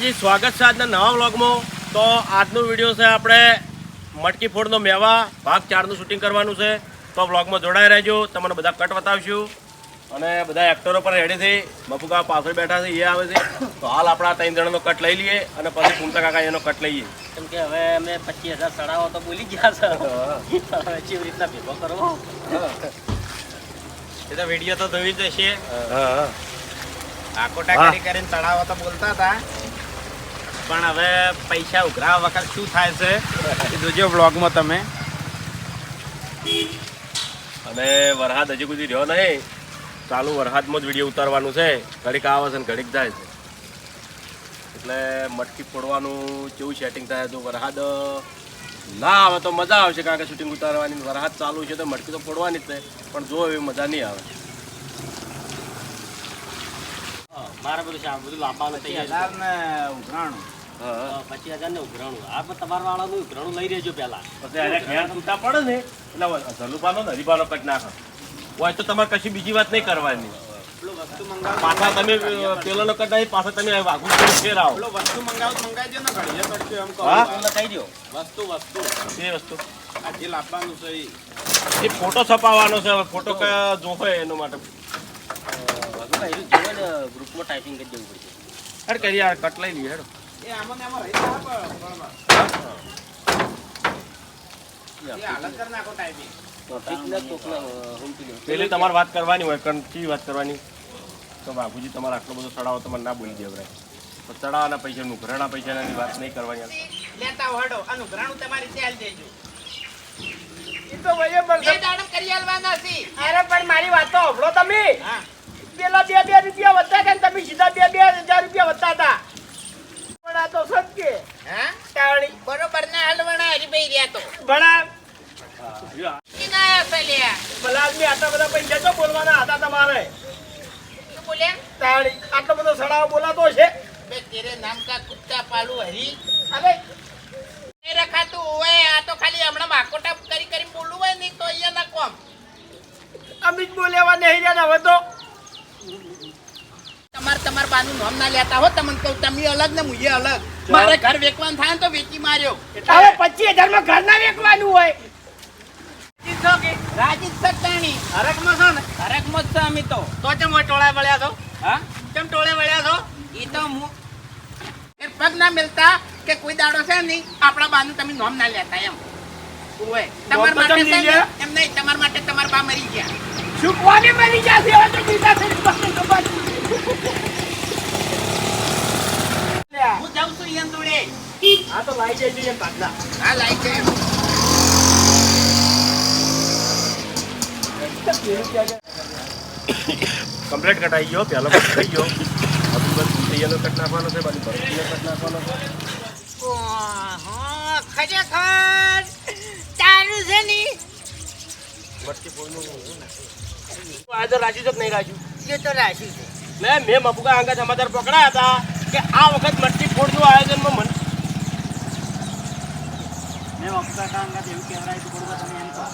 જી સ્વાગત છે આજના નવા વ્લોગમાં. તો આજનો વીડિયો છે આપણે મટકી ફોડનો મેવા. ભાગ ચારનું શૂટિંગ કરવાનું છે. તો વ્લોગમાં જોડાઈ રહેજો. તમને બધા કટ બતાવશું. અને બધા એક્ટરો પણ રેડી થઈ બપુકા પાછળ બેઠા છે એ આવે છે. તો હાલ આપણા ત્રણ જણાનો કટ લઈ લઈએ અને પછી કુમતા કાકા એનો કટ લઈએ. કેમ કે હવે અમે પચીસ હજાર સડાવો તો બોલી ગયા છે. હવે કેવી રીતના ભેગો કરવો? એ તો વીડિયો તો ધોઈ જશે. હશે હા. હા આકોટા કરી કરીને ચડાવો તો બોલતા હતા. પણ હવે પૈસા ઉઘરાવા વખત શું થાય છે એ જોજો બ્લોગમાં તમે. અને વરસાદ હજી સુધી રહ્યો નહીં. ચાલુ વરસાદમાં જ વીડિયો ઉતારવાનું છે. ઘડીક આવે છે ને ઘડીક જાય છે. એટલે મટકી ફોડવાનું કેવું સેટિંગ થાય તો વરસાદ ના આવે તો મજા આવશે કારણ કે શૂટિંગ ઉતારવાની વરસાદ ચાલુ છે તો મટકી તો ફોડવાની જ છે. પણ જો એવી મજા નહીં આવે. મારે બધું છે બધું પચીસ તૈયાર હજાર ને ઉઘરાણું. પચીસ હજાર ને ઉઘરાણું. આ પણ તમારા વાળાનું ઉઘરાણું લઈ રહેજો પેલા ઘેર તૂટા પડે ને એટલે ધલુપાનો ને હરીબાનો કટ નાખો. હોય તો તમારે કશી બીજી વાત નહીં કરવાની. પેલું પાછા તમે પેલાનો કટ નહીં પાછા તમે વાઘુ ફેર આવો વસ્તુ મંગાવ મંગાવી દો ને ઘડીએ કરશું એમ કહું. લખાઈ દો વસ્તુ વસ્તુ. એ વસ્તુ. આ જે લાવવાનું છે. એ ફોટો છપાવવાનો છે હવે ફોટો કયા જોખો એનો માટે. વાઘુભાઈ જોવે ને ગ્રુપમાં ટાઈપિંગ કરી દેવું પડશે. હેડ કરી યાર કટ લઈ લઈએ હેડ. ને પેલી તમારે વાત કરવાની હોય કેવી વાત કરવાની? તો બાપુજી તમારે આટલો બધો ચડાવો તમારે ના બોલી દેવરાય તો ચડાવવાના પૈસાનું ઘરેણા પૈસાની વાત નહીં કરવાની. લેતા હડો આનું ઘરાણું તમારી ચાલ દેજો. ઈ તો બરાબર છે. બે કરી આલવાના છે. અરે પણ મારી વાત તો સાંભળો તમે. પેલા બે બે રૂપિયા વધતા તમે સીધા બે બે હજાર રૂપિયા વધતા હતા. આ તો સત્ય હા? બરોબર ના હલવાના હરીભાઈ રહ્યા તો. ભણા ભલા આદમી આટલા બધા પૈસા તો બોલવાના હતા તમારે? બોલ્યા ટાળી આટલો બધો સડાવો બોલાતો છે? બે તેરે નામ કા કુત્તા પાલુ હરી. અરે. રખાતું હોય આ તો ખાલી હમણાં માકોટા કરી કરી બોલવું હોય નહીં તો અહીંયા ના કોમ. અમે બોલ્યા નહીં રહ્યા હવે તો. તમાર તમાર બાનું નામ ના લેતા હો તમને કહું તમે અલગ ને મુજે અલગ. મારે ઘર વેચવાનું થાય તો વેચી માર્યો. હવે પચીસ હજારમાં ઘર ના વેચવાનું હોય રાજીત સત્તાણી. હરકમાં છો ને? હરકમાં જ છે અમે તો. તો ચમ ટોળા વળ્યા છો? હા? ચમ ટોળે વળ્યા છો? એ તો હું પગ ના મિલતા કે કોઈ દાડો છે નહીં આપણા બાનું તમે નામ ના લેતા એમ. ઓય તમાર માટે છે? એમ નહીં તમાર માટે તમાર બા મરી ગયા. શું કોને મરી ગયા છે હવે તો બીજા ખબર હું જાઉં છું અહીંયા જોડે હા તો લાઈ જઈ જોઈએ પાછા. હા લાઈ છે કમ્પ્લીટ કટાઈ ગયો પહેલો કટ થઈ ગયો. હજુ બસ તૈયારનો કટ નાખવાનો છે બાજુ ભરતીનો કટ નાખવાનો છે. ઓહો, ખરેખર તારું છે ની? મટકી ફોડનું આજે રાખ્યું છે નહીં રાજુ? એ તો રાજુ છે. ને મેં મફુકા આંગા સમાચાર પકડાયા હતા કે આ વખત મટકી ફોડનું આયોજનમાં મન મેં વખતા કાંગા એવું કહેવાય તો બરોબર તમે એમ કહો.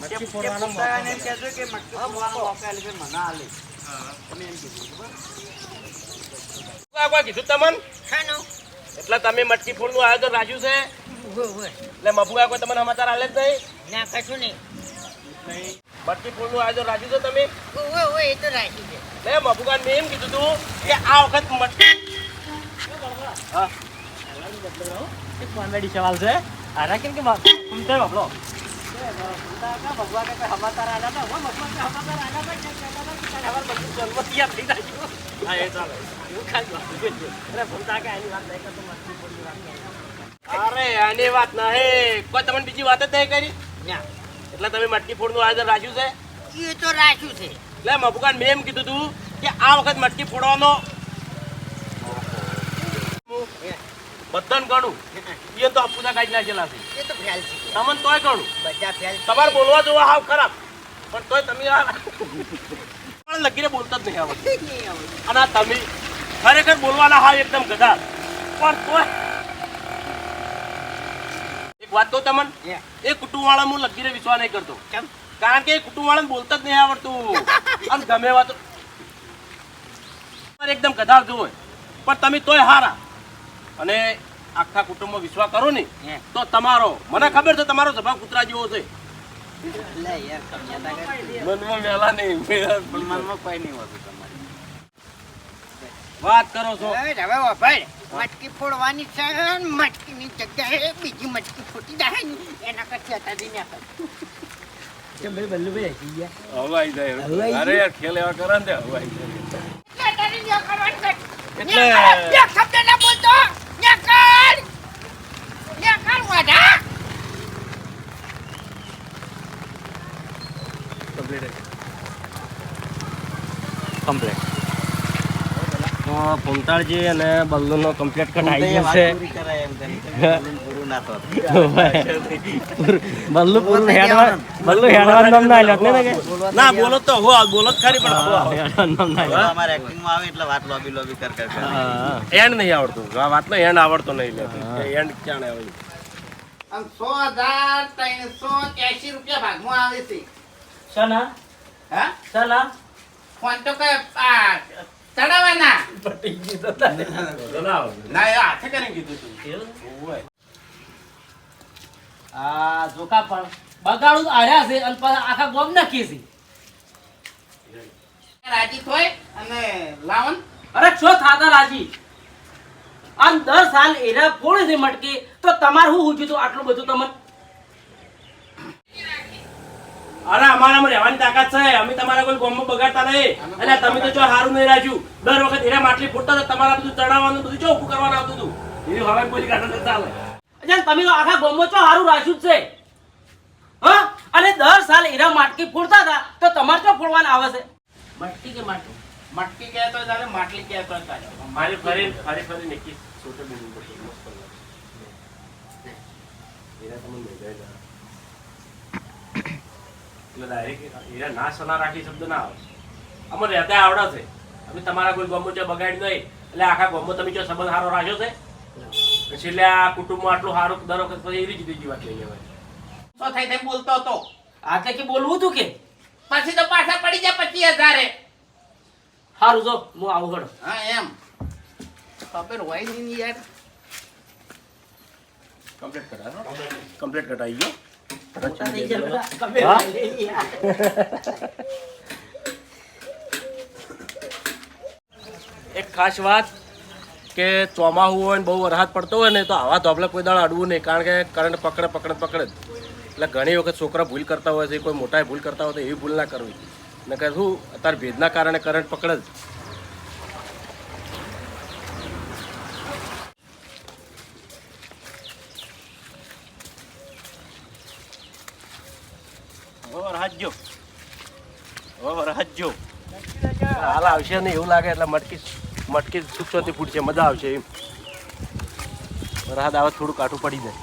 મટકી ફોડવાનો મોકો મળે. કહેજો કે મટકી ફોડવાનો મોકો. આલે કે આલે. તમે એમ કીધું ખબર કોઈ કીધું તમને? ખાનું. એટલે તમે મટકી ફોડનું આયોજન રાખ્યું છે? એટલે મફુકા કોઈ તમને સમાચાર આલે જ નહીં? ના કશું નહીં. મટકી ફોડનું આયોજન રાખ્યું છે તમે? ઓય ઓય એ તો રાશી છે. ને મફુકા મેં એમ કીધું તું કે આ વખત મટકી હા. કોમેડી સવાલ છે. આરા કેમ કે ઘૂમતે બાબલો ભગવાન કે હમાતાર આલા હતા ભગવાન હમાતાર આલા હતા કે કહેતા હતા કે તારે હવે બધું જન્મથી થઈ નાખ્યું હા એ ચાલે એવું ખાલી અરે ભૂલતા કે આની વાત નહીં કરતો મસ્તી પડી વાત અરે આની વાત નહીં કોઈ તમને બીજી વાત જ નહીં કરી? ના એટલે તમે મટકી ફોડનું આયોજન રાખ્યું છે? એ તો રાખ્યું છે. એટલે મફુકાન મેં એમ કીધું તું કે આ વખત મટકી ફોડવાનો. બધાને ગણું. એ તો અપુદા કાઢી નાખેલા છે. એ તો ફેલ છે. તમને તોય ગણું. બધા ફેલ તમારે બોલવા જોવા હાવ ખરાબ. પણ તોય તમે આ પણ લગીને બોલતા જ નહીં આવડતું. અને તમે ખરેખર બોલવાના હાવ એકદમ ગધા. પણ તોય વાત તો તમને? એ કુટુંબ વાળા હું લગીને વિશ્વાસ નહીં કરતો. કારણ કે એ કુટુંબવાળાને બોલતા જ નહીં આવડતું. આમ ગમે વાત એકદમ ગધાર જેવો પણ તમે તોય હારા. અને આખા કુટુંબમાં વિશ્વાસ કરો ને તો તમારો મને ખબર છે તમારો સ્વભાવ કૂતરા જેવો છે. લે યાર કમ્યા તા કે મનમાં મેલા નહીં મનમાં કોઈ નહીં હોતું તમારે. વાત કરો છો. હવે વાપર. મટકી ફોડવાની છે મટકીની જગ્યાએ બીજી મટકી ફૂટી જાય ને એના કરતા તારી ને હવાઈ જાય. અરે યાર ખેલ એવા કરે ને હવાઈ જાય. એટલે ના બોલતો. નેકર નેકર વાડા કમ્પ્લીટ ભૂમતાળજી અને બલ્લુનો કમ્પ્લીટ કટ છે. બલ્લુ પૂરું હેડવા બલ્લુ હેડવાનું નામ ના આલ્યો ને કે? ના બોલો તો હો બોલો જ ખરી પણ હેડવાનું નામ ના અમારે એક્ટિંગમાં આવે એટલે વાત લોબી લોબી કર કર કર. એન્ડ નહીં આવડતું. આ વાતનો એન્ડ આવડતો નહીં લે એન્ડ ક્યાં આવે? આમ સો હજાર ત્રણસો ત્યાસી રૂપિયા ભાગમાં આવે છે. સના હા? સના ફોન તો કઈ ચડાવવાના ના એ હાથે કરીને કીધું તું. આ જોકા પણ બગાડું આર્યા છે અને પાછા આખા ગોમ નાખીએ છે રાજી થોય અને લાવન. અરે છો થાતા રાજી? આમ દર સાલ એના ફોડે છે મટકી તો તમારે શું ઊંચું હતું આટલું બધું તમને અરે અમારામાં રહેવાની તાકાત છે. અમે તમારા કોઈ ગોમમાં બગાડતા નહીં. એટલે તમે તો જો સારું નહીં રાખ્યું. દર વખત એના માટલી ફૂટતા તો તમારા બધું ચડાવવાનું બધું જો ઊભું કરવાનું આવતું હતું. એ હવે બોલી કાઢો ચાલે. અચ્છા તમે તો આખા ગોમમાં છો સારું રાખ્યું જ છે. હા? અને દર સાલ એના માટકી ફોડતા હતા તો તમારે તો ફોડવાના આવે છે? મટકી કે માટકી મટકી કહેતો તો તારે માટલી કહેતો તારે મારી ફરી ફરી ફરી નક્કી સોટે બોલવું પડશે મસ્ત લાગે. હીરા તમને મેળાઈ જાય. એટલે direct હીરા ના સના રાખી શબ્દ ના આવે. અમને રહેતા આવડે છે. અમે તમારા કોઈ ગમો ત્યાં બગાડ નહીં. એટલે આખા ગમો તમે જો સંબંધ સારો રાખ્યો છે? પછી એટલે આ કુટુંબમાં આટલું સારું દર વખત પછી એવી જ બીજી વાત લઈ જવાય તો થઈ થઈ બોલતો હતો? આટલે કે બોલવું તું કે? પછી તો પાછા પડી જાય પચીસ હજારે. સારું જો હું આવું હા એમ. ખબર હોય નહીં યાર. કમ્પ્લીટ કરાવો કમ્પ્લીટ કરાવી ગયો. એક ખાસ વાત કે ચોમાસું હોય ને બહુ વરસાદ પડતો હોય ને તો આવા ધોબલે કોઈ દાળ અડવું નહીં, કારણ કે કરંટ પકડે પકડે પકડે એટલે ઘણી વખત છોકરા ભૂલ કરતા હોય છે, કોઈ મોટા ભૂલ કરતા હોય તો એવી ભૂલ ના કરવી. ને કે શું, અત્યારે ભેજના કારણે કરંટ પકડે જ હવે વરસાદ જો હવે વરસાદ જો હાલ આવશે ને એવું લાગે એટલે મટકી મટકી સુખસોથી ફૂટશે મજા આવશે એમ. વરસાદ આવે થોડું કાઠું પડી જાય.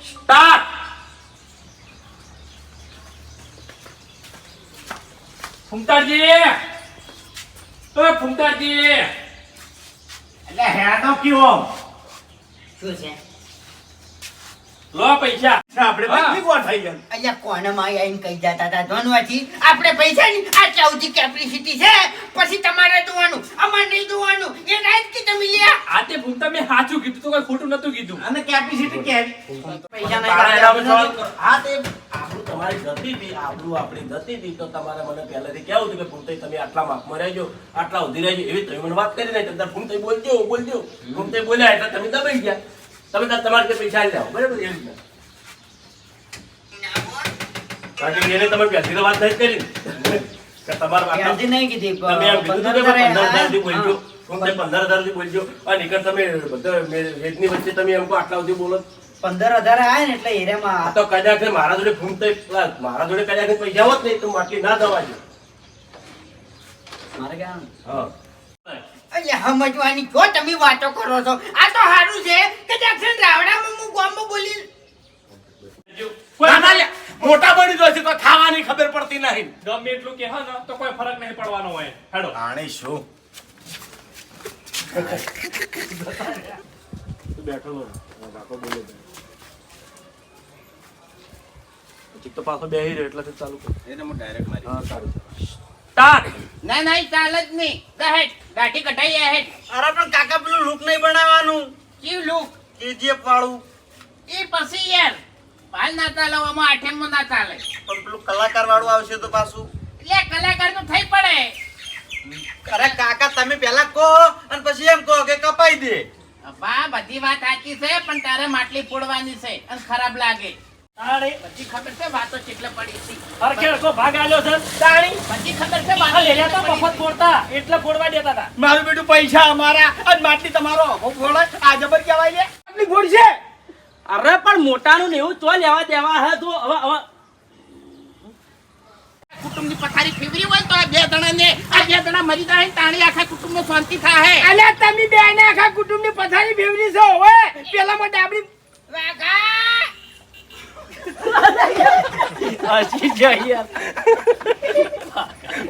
સ્ટાર્ટ ફૂમતાજી! ઓય ફૂમતાજી! એટલે હેડો કયો શું છે? લો પૈસા. આપણે બધી ગોઠાઈ ગયા અહીંયા કોનામાં આવીને કહી જતા હતા ધનવાથી? આપણે પૈસા ની આટલા સુધી કેપેસિટી છે. પછી તમારે જોવાનું અમારે નહીં જોવાનું એ રાઈટ કે તમે લ્યા. આ તે ભૂમતા મેં સાચું કીધું તો કોઈ ખોટું નતું કીધું. અને કેપેસિટી કેવી? પૈસા તારા એના પર સવાલ નહીં હા તે આબરૂ તમારી જતી હતી આબરૂ આપણી જતી હતી તો તમારે મને પહેલેથી કેવું હતું કે ભૂમતાઈ તમે આટલા માપમાં રહેજો આટલા ઉધી રહેજો એવી તમે મને વાત કરી નહીં તમે ભૂમતાઈ બોલજો બોલજો. ભૂમતાઈ બોલ્યા એટલે તમે દબાઈ ગયા. તમે તમારે પૈસા જાઓ બરાબર? એવી રીતે કારણ કે એને તમે પહેલી તો વાત નથી કરી. ને. તમારે આટલા- નહીં કીધી તમે એમ કીધું કે પંદર હજારથી બોલજો. ભૂમતાઈ પંદર હજારથી બોલજો. અને નીકળ તમે બધા વેદની વચ્ચે તમે એમ કહો આટલા સુધી બોલો. પંદર હજાર આવે ને એટલે આ એરિયામાં તો કદાચ મારા જોડે ફૂમ થઈ મારા જોડે કદાચ પૈસા હોત નહીં તો માટલી આટલી ના દવા મારે ક્યાં હા. અહીંયા સમજવાની જો તમે વાતો કરો છો. આ તો સારું છે કે દક્ષિણ રાવડામાં હું ગામમાં બોલી ના, ના, લે. મોટા બની જશે છે તો ખાવાની ખબર પડતી નહીં. ગમે એટલું કે હા ને તો કોઈ ફરક નહીં પડવાનો હોય. હેડો. આણે શું? બેઠો. બાપા બોલે પછી તો પાછો બેહી રહ્યો એટલે ચાલુ કર. એને હું ડાયરેક્ટ મારી હા સારું. સ્ટાર્ટ ના ના ચાલે જ નહીં. દહેટ દાઢી કઢાઈ હેઠ અરે પણ કાકા પેલું લુક નહીં બનાવવાનું? કેવું લુક કેજીએફ વાળું. એ પછી યાર પાલ ના ચાલે આમાં આઠેમમાં ના ચાલે. પણ પેલું કલાકાર વાળું આવશે તો પાછું. એટલે કલાકારનું થઈ પડે. અરે કાકા તમે પેલા કહો અને પછી એમ કહો કે કપાઈ દે. બા બધી વાત સાચી છે પણ તારે માટલી ફોડવાની છે અને ખરાબ લાગે. તાણી બધી ખબર છે વાતો કેટલે પડી છે હરખે ભાગ આલ્યો છે. તાણી બધી ખબર છે વાતો લેર્યા તો મફત ફોડતા એટલે ફોડવા દેતા હતા. મારું બેટું પૈસા અમારા અને માટલી તમારો. હું ફોડે આ જબર કહેવાય લે? આટલી ફોડ છે. અરે પણ મોટાનું ને એવું તો લેવા દેવા હે તો હવે હવે. કુટુંબની પથારી ફેવરી હોય તો આ બે જણાને આ બે જણા મરી જાય ને તાણી આખા કુટુંબનો શાંતિ થાય અને તમે બે ને આખા કુટુંબની પથારી ફેવરી છે હવે. માટે ડાબડી હસી જાય યાર.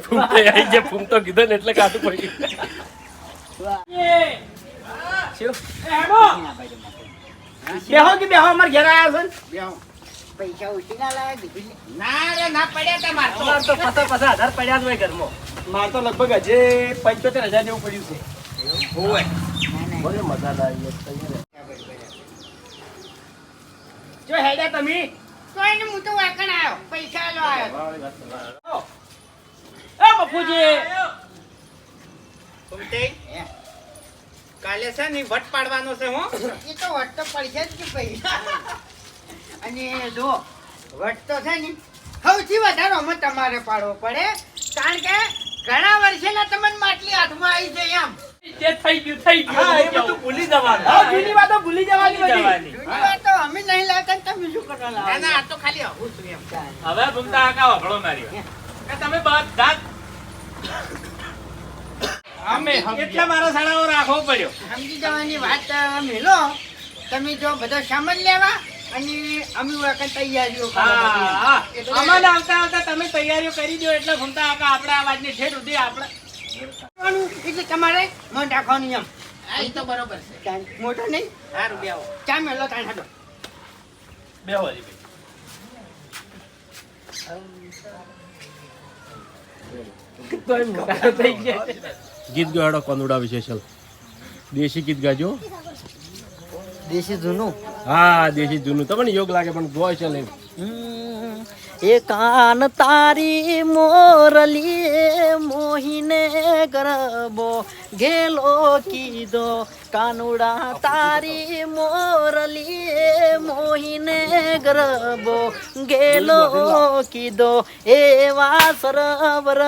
ફૂમતે આઈ ગયા ફૂમતો કીધો ને એટલે કાઢું પડી બેહો કે બેહો અમાર ઘેર આયા છે ને? પૈસા ઉછી ના લાવે ના રે ના પડ્યા તા માર તો. પચાસ પચાસ હજાર પડ્યા જ હોય ઘરમાં. માર તો લગભગ હજે પંચોતેર હજાર જેવું પડ્યું છે. મજા જો હેડ્યા તમે. તો એને હું તો વાંકણ આવ્યો પૈસા લો આવ્યો એ બપુજી ઘૂમતે, કાલે છે ને વટ પાડવાનો છે હું. એ તો વટ તો પડશે જ કે પૈસા. અને જો વટ તો છે ને સૌથી વધારે આમાં તમારે પાડવો પડે. કારણ કે ઘણા વર્ષેના તમને માટલી હાથમાં આવી જાય એમ. જે થઈ ગયું થઈ ગયું હા, એ બધું ભૂલી જવાનું. હા જૂની વાતો ભૂલી જવાની બધી. જૂની વાત અમે નહીં લાવતા તમે શું કરવા લાવો? ના આ તો ખાલી આવું છું એમ. હવે ઘૂમતા કાકા વખડો મારી. કે તમે બધા અમે એટલા મારા સાડાઓ રાખવો પડ્યો. સમજી જવાની વાત મેલો. તમે જો બધો સામાન લેવા અને અમે વખત તૈયારીઓ અમારે આવતા આવતા તમે તૈયારીઓ કરી દો એટલે ભૂમતા આકા આપણે આ વાતની ઠેઠ સુધી આપણે કરવાનું એટલે તમારે મન રાખવાનું એમ. એ તો બરોબર છે. મોટો નહીં? સારું બેહો. ચા મેલો તાણ હાડો બેહો હજી. ગીત ગાડો કોનુડા વિશેષલ દેશી ગીત ગાજો. દેશી જૂનું? હા દેશી જૂનું. તમને યોગ લાગે પણ ગોય છે ને એ કાન તારી મોરલી મોહિને ગરબો ગેલો કીધો. કાનુડા તારી મોરલી મોહિને ગરબો ગેલો કીધો. એવા સરોવર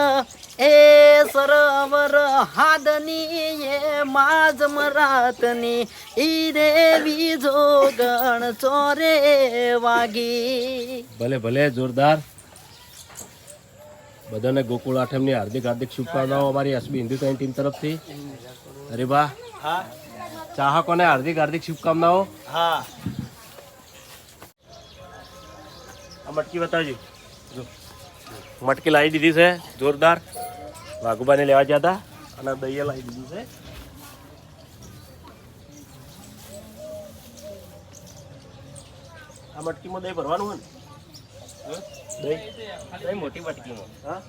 એ સરોવર હાદની એ માજ મરાતની ઈ રે બીજો ગણ ચોરે વાગી. ભલે ભલે જોરદાર. બધાને ગોકુળ આઠમની હાર્દિક હાર્દિક શુભકામનાઓ અમારી એસબી હિન્દુ ટાઈમ ટીમ તરફથી. અરે બા હા. ચાહકોને હાર્દિક હાર્દિક શુભકામનાઓ. હા. મટકી બતાવજો. મટકી લાવી દીધી છે. જોરદાર. વાઘુબાને લેવા ગયા હતા અને દઈએ લાવી દીધું છે. આ મટકીમાં દહીં ભરવાનું હોય ને? દહીં? દહીં મોટી મટકીમાં. હા?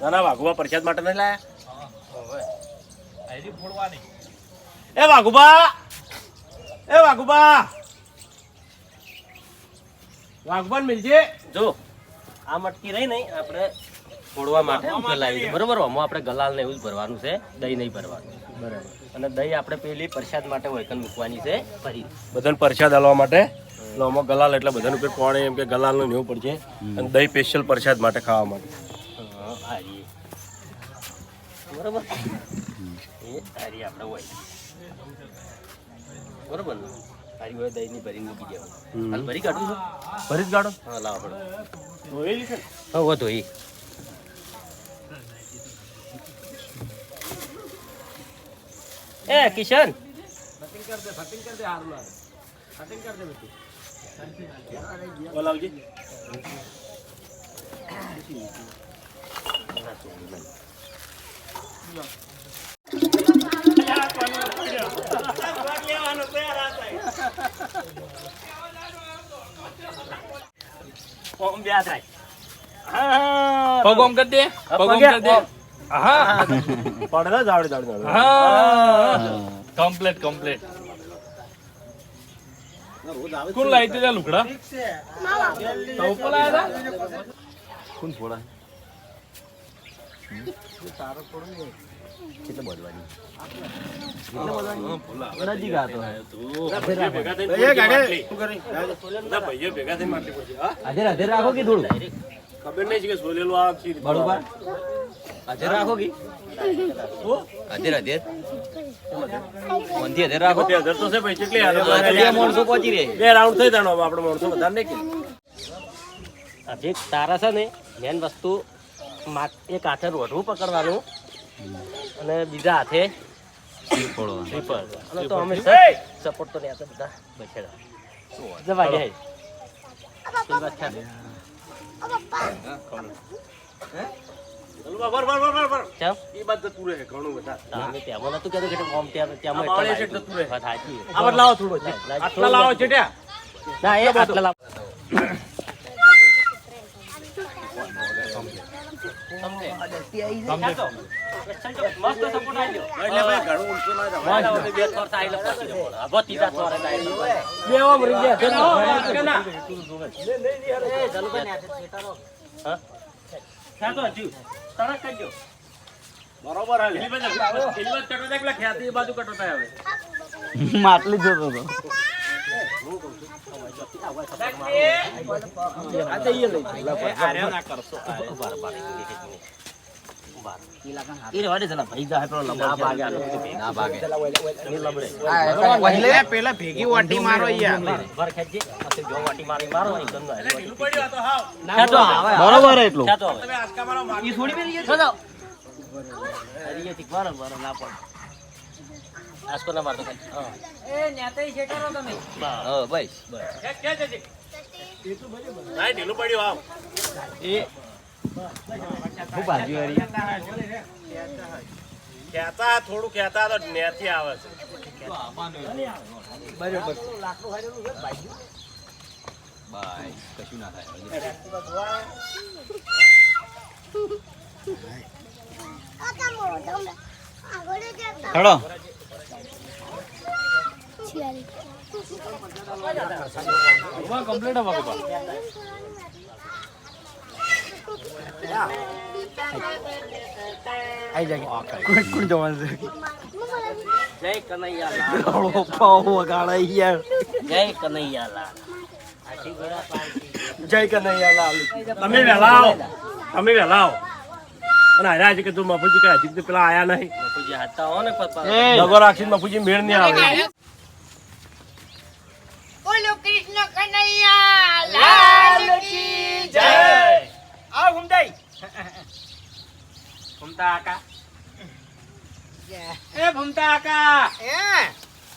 ના ના વાઘુબા પ્રસાદ માટે નહીં લાયા. એ વાઘુબા! એ વાઘુબા! વાઘુબાન મિલજે જો. આ મટકી રહી નહીં આપણે ફોડવા માટે ઉકેલાવી છે. બરોબર આમાં આપણે ગલાલ ને એવું જ ભરવાનું છે દહીં નહીં ભરવાનું. બરાબર. અને દહીં આપણે પેલી પ્રસાદ માટે વૈકન મૂકવાની છે ફરી બધાને પ્રસાદ આલવા માટે? એટલે આમાં ગલાલ એટલે બધાનું ઉપર પાણી એમ કે ગલાલનું નેવું પડશે. અને દહીં સ્પેશિયલ પ્રસાદ માટે ખાવા માટે. બરોબર? એ સારી આપણે હોય. બરોબર ને? તારી હોય દહીંની ભરી મૂકી દેવાનું. ભરી કાઢું છું. ભરી જ કાઢો. હા લાવો પડો. ધોયેલી છે હા હો ધોઈ. એ કિશન. બોલાવજી ઓમ બે થાય પગ ઓમ કરી દે પગ ઓમ કરી દે. હા પડે ને જાવડે જાવડે જાવડે. હા કમ્પ્લીટ કમ્પ્લીટ કોણ લાઈ દીધા લુકડા તો ઉપર લાયા હતા કોણ ફોડા નજીક આતો ભાઈઓ ભેગા થઈને માટલી. ના, ભાઈઓ ભેગા થઈને માટલી પૂછી. હા? હાજર હાજર રાખો કે થોડું ખબર નહીં છે કે સોલેલો આ બરોબર હાજર રાખો કે? હાજર હાજર રાખો. બધી હજાર તો છે ભાઈ કેટલી હાલત બે માણસો પહોંચી રહે. બે રાઉન્ડ થઈ જાણો આપણે માણસો વધારે નહીં કે હજી તારા છે ને મેન વસ્તુ મા- એક હાથે રોઢવું પકડવાનું અને બીજા હાથે અને તો અમે સપોર્ટ તો નહીં આપતા બધા બછેડા જવા જાય વાત છે? બે થોર થાય એટલે પતી જવાનું. હવે ત્રીજા થોરે થાય એટલે પતી. બે આમ રહી ગયા. ચાલો, કે ના? ક્યાં તો હજુ? તરત કરજો. બરોબર હાલે. બાજુ કટો થાય, પેલા ખ્યાતિ એ બાજુ કટો થાય હવે. માટલી જોતો તો આ તો ઈ લઈ આલો. ના ભાગે પેલા ભેગી વાટી મારો તો બરોબર એટલું. ખેંચો હવે. તમે આંચકા મારો માર. ઈ છોડી મેલી ખેંચો. હરીએથી મારો, મારો, ના પડે. આંચકો ના મારતો ખાલી. હા. હા બસ. ખેંચ, ખેંચ હજી. ના, ઢીલું પડ્યું હાવ. ખૂબ ભાજી વાળી? ખેંચા, થોડું કહેતા તો નેથી આવે છે. બાય. કશું ના થાય. હેડો. કનૈયાલાલ. જય. જય કનૈયાલાલ તમે વહેલા આવો તમે વહેલા આવો છે કે તું મફુજી પેલા આયા નહીં બાપુજી હાથતા હો ને પપ્પા. દગો રાખીને મફુજી મેળ નહીં આવે બોલો કૃષ્ણ કનૈયા લાલ કી જય આવ હુમદાઈ ભૂમતા આકા. એ ભૂમતા આકા. એ.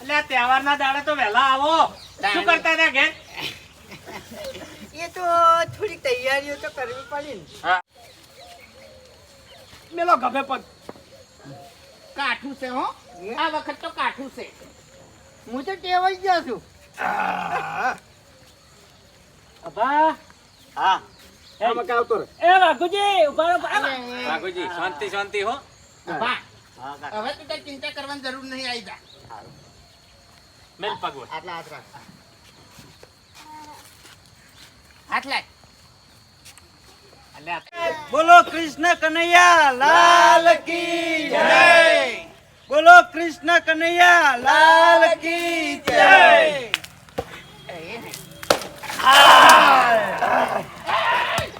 એટલે આ તહેવારના દાડે તો વહેલા આવો. શું કરતા હતા ઘેર? એ તો થોડી તૈયારીઓ તો કરવી પડી ને. મેલો ગભે પગ. કાઠું છે હો. આ વખત તો કાઠું છે. હું તો ટેવાઈ ગયો છું. અબા હા. એ વાઘુજી, ઊભા રહો, ઊભા રહો. રાઘુજી શાંતિ શાંતિ હો. બા હવે તો કઈ ચિંતા કરવાની જરૂર નહીં આવી જા. મેલ પગ વળ. આટલા હાથ રાખ. હાથ લાય. બોલો કૃષ્ણ કનૈયા લાલ કી જય. બોલો કૃષ્ણ કનૈયા લાલ કી જય. નેસું છે, નેસું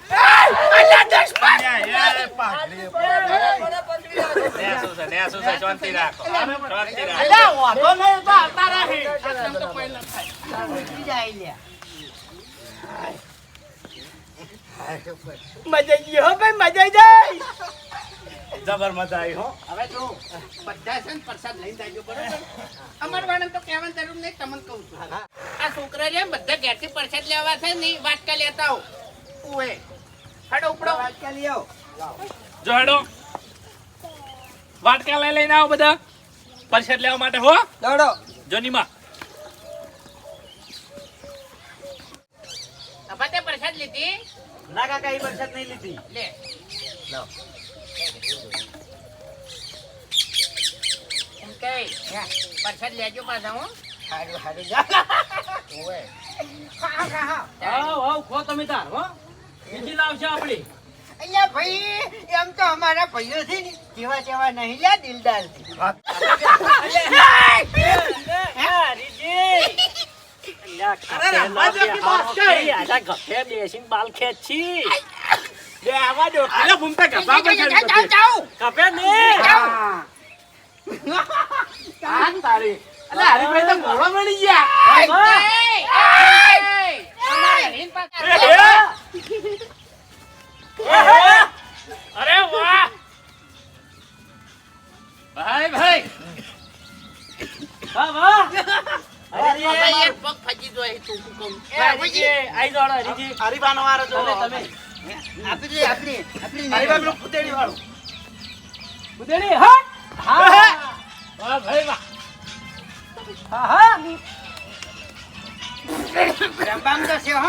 છે, શાંતિ રાખો શાંતિ રાખો અલ્યા વાંધો નહીં તો આવતા રહે આમ તો કોઈ ન થાય ઉતરી જાય લ્યા મજા આવી હો ભાઈ મજા જાય જબર મજા આવી હો હવે જો બધા છે ને પ્રસાદ લઈને જાજો બરોબર અમાર વાળાને તો કહેવાની જરૂર નહીં તમને કહું છું આ છોકરા રે બધા ઘેરથી પ્રસાદ લેવા છે ને વાટકા લેતા આવો. ઉએ હડો ઉપડો. વાટકા લઈ આવો. જો હેડો. વાટકા લઈ લઈને આવો બધા. પરસેટ લેવા માટે હો. દોડો. જોનીમાં હવે તે લીધી? ના કાકા એ નહીં લીધી. લે. એમ કે પ્રસાદ લેજો પાછા હો. હારું હારું જા. ખાઓ. આવ આવ ખો તમે તાર હો. બીજી લાવશે આપડી અહીંયા ભાઈ એમ તો અમારા ભાઈઓ છે ને જેવા તેવા નહીં લ્યા દિલદાર હરીભાઈ તો મોળો મળી ગયા. અરે વાહ! ભાઈ ભાઈ! વાહ વાહ!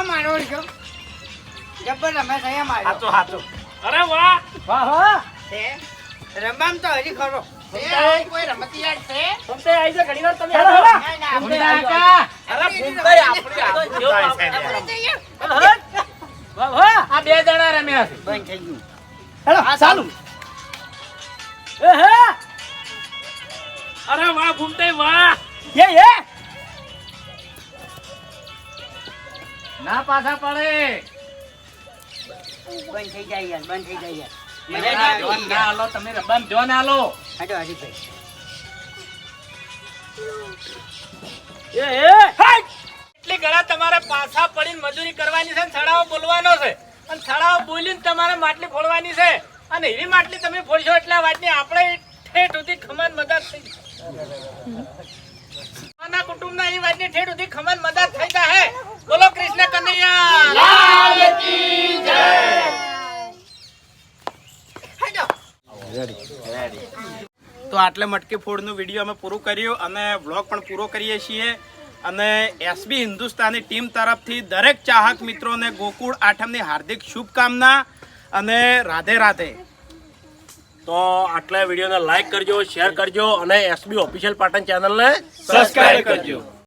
મારો છો. રમે છે અરે વાહ! વાહ વાહ છે? રંબામ તો હરી ખરો. છે? તમે કાકા અરે ભૂમતા આપણી. વાહ વાહ આ બે જણા રમ્યા છે. બંધ થઈ ગયું. હેડો ચાલુ. એ હે. અરે વાહ ઘૂમતે વાહ. એ. ના પાછા પડે. બંધ થઈ જાય યાર બંધ થઈ જાય યાર. એને ના આલો તમે રબામ જોન આલો હાડો હરીભાઈ એ એ એટલી ઘણા તમારે પાછા પડીને મજૂરી કરવાની છે અને છડાવો બોલવાનો છે. અને છડાવો બોલીને તમારે માટલી ફોડવાની છે. અને એવી માટલી તમે ફોડશો એટલે વાતની આપણે ઠેઠ સુધી ખમન મદદ થઈ આના કુટુંબના એ વાતની ઠેઠ સુધી ખમન મદદ થઈ જાય બોલો કૃષ્ણ કનૈયા. તો આટલે મટકી ફોડનું વીડિયો અમે પૂરું કર્યું અને વ્લોગ પણ પૂરો કરીએ છીએ. અને એસબી હિન્દુસ્તાની ટીમ તરફથી દરેક ચાહક મિત્રોને ગોકુળ આઠમની હાર્દિક શુભકામના અને રાધે રાધે. તો આટલા વિડીયોને લાઈક કરજો શેર કરજો અને એસબી ઓફિશિયલ પાટણ ચેનલને સબસ્ક્રાઈબ કરજો.